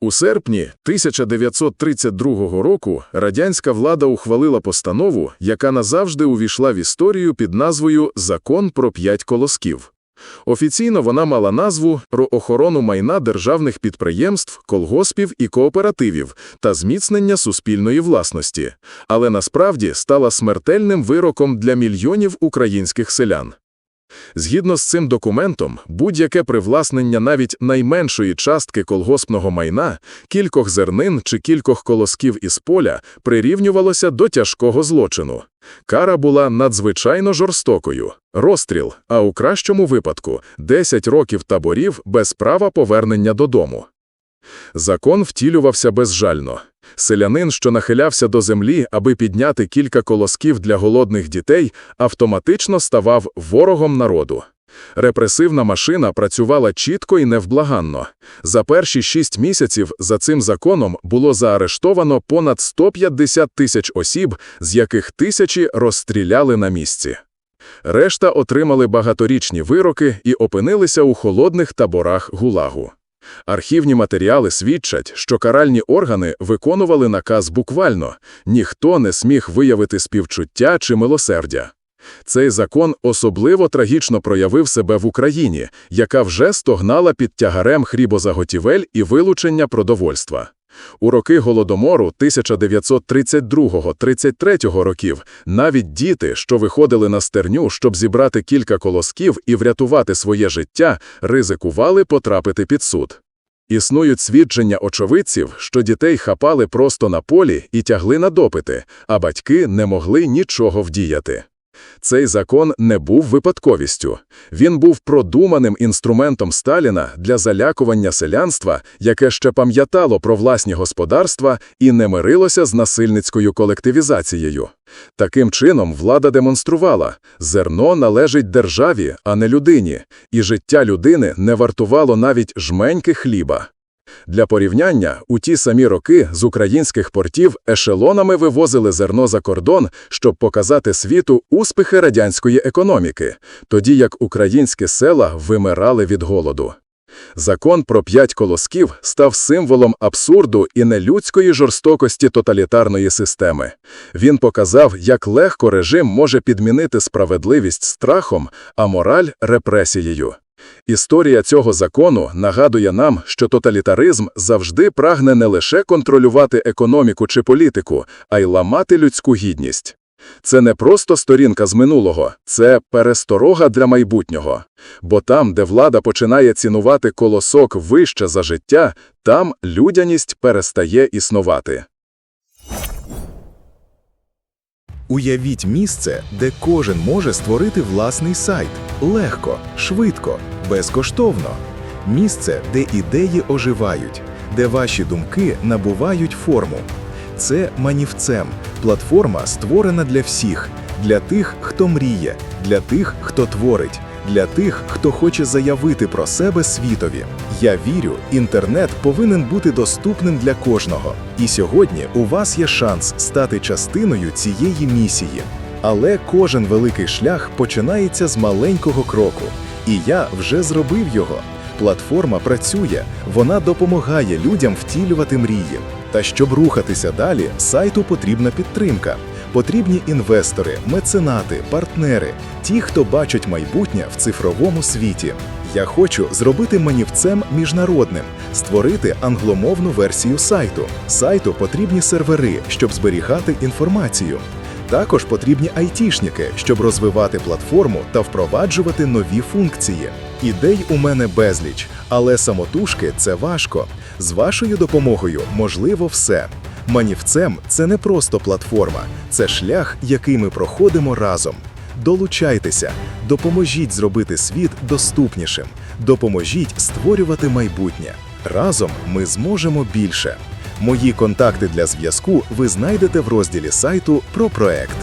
У серпні 1932 року радянська влада ухвалила постанову, яка назавжди увійшла в історію під назвою «Закон про п'ять колосків». Офіційно вона мала назву «Про охорону майна державних підприємств, колгоспів і кооперативів та зміцнення суспільної власності», але насправді стала смертельним вироком для мільйонів українських селян. Згідно з цим документом, будь-яке привласнення навіть найменшої частки колгоспного майна, кількох зернин чи кількох колосків із поля прирівнювалося до тяжкого злочину. Кара була надзвичайно жорстокою – розстріл, а у кращому випадку – 10 років таборів без права повернення додому. Закон втілювався безжально. Селянин, що нахилявся до землі, аби підняти кілька колосків для голодних дітей, автоматично ставав ворогом народу. Репресивна машина працювала чітко і невблаганно. За перші шість місяців за цим законом було заарештовано понад 150 тисяч осіб, з яких тисячі розстріляли на місці. Решта отримали багаторічні вироки і опинилися у холодних таборах ГУЛАГу. Архівні матеріали свідчать, що каральні органи виконували наказ буквально, ніхто не сміг виявити співчуття чи милосердя. Цей закон особливо трагічно проявив себе в Україні, яка вже стогнала під тягарем хрібозаготівель і вилучення продовольства. У роки Голодомору 1932-33 років навіть діти, що виходили на стерню, щоб зібрати кілька колосків і врятувати своє життя, ризикували потрапити під суд. Існують свідчення очевидців, що дітей хапали просто на полі і тягли на допити, а батьки не могли нічого вдіяти. Цей закон не був випадковістю. Він був продуманим інструментом Сталіна для залякування селянства, яке ще пам'ятало про власні господарства і не мирилося з насильницькою колективізацією. Таким чином, влада демонструвала – зерно належить державі, а не людині, і життя людини не вартувало навіть жменьки хліба. Для порівняння, у ті самі роки з українських портів ешелонами вивозили зерно за кордон, щоб показати світу успіхи радянської економіки, тоді як українські села вимирали від голоду. Закон про п'ять колосків став символом абсурду і нелюдської жорстокості тоталітарної системи. Він показав, як легко режим може підмінити справедливість страхом, а мораль репресією. Історія цього закону нагадує нам, що тоталітаризм завжди прагне не лише контролювати економіку чи політику, а й ламати людську гідність. Це не просто сторінка з минулого, це пересторога для майбутнього. Бо там, де влада починає цінувати колосок вище за життя, там людяність перестає існувати. Уявіть місце, де кожен може створити власний сайт легко, швидко, безкоштовно. Місце, де ідеї оживають, де ваші думки набувають форму. Це Манівцем платформа створена для всіх, для тих, хто мріє, для тих, хто творить, для тих, хто хоче заявити про себе світові. Я вірю, інтернет повинен бути доступним для кожного. І сьогодні у вас є шанс стати частиною цієї місії. Але кожен великий шлях починається з маленького кроку. І я вже зробив його. Платформа працює, вона допомагає людям втілювати мрії. Та щоб рухатися далі, сайту потрібна підтримка. Потрібні інвестори, меценати, партнери, ті, хто бачать майбутнє в цифровому світі. Я хочу зробити манівцем міжнародним, створити англомовну версію сайту. Сайту потрібні сервери, щоб зберігати інформацію. Також потрібні айтішники, щоб розвивати платформу та впроваджувати нові функції. Ідей у мене безліч, але самотужки це важко. З вашою допомогою можливо все. Манівцем це не просто платформа, це шлях, який ми проходимо разом. Долучайтеся, допоможіть зробити світ доступнішим, допоможіть створювати майбутнє. Разом ми зможемо більше. Мої контакти для зв'язку ви знайдете в розділі сайту про проект.